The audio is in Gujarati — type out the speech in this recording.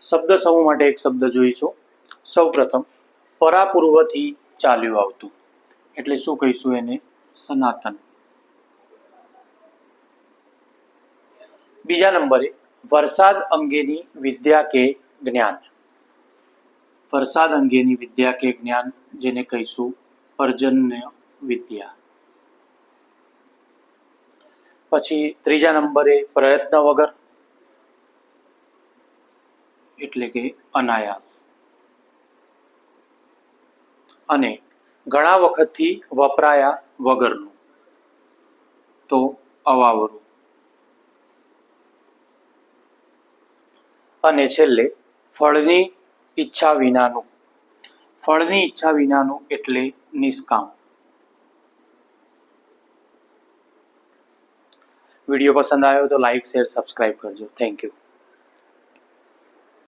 શબ્દ સમૂહ માટે એક શબ્દ જોઈશું. સૌ પ્રથમ પરાપૂર્વથી ચાલ્યું આવતું. એટલે શું કહીશું એને? સનાતન. બીજા નંબરે, વરસાદ અંગેની વિદ્યા કે જ્ઞાન? વરસાદ અંગેની વિદ્યા કે જ્ઞાન જેને કહીશું પર્જન્ય વિદ્યા. પછી ત્રીજા નંબરે, પ્રયત્ન વગર. એટલે કે અનાયાસ. અને ઘણા વખતથી વપરાયા વગરનું. તો અવાવરું. અને છેલ્લે ફળની ઈચ્છા વિનાનું. ફળની ઈચ્છા વિનાનું એટલે નિષ્કામ. વીડિયો પસંદ આવ્યો તો લાઈક, શેર, સબસ્ક્રાઈબ કરજો. Thank you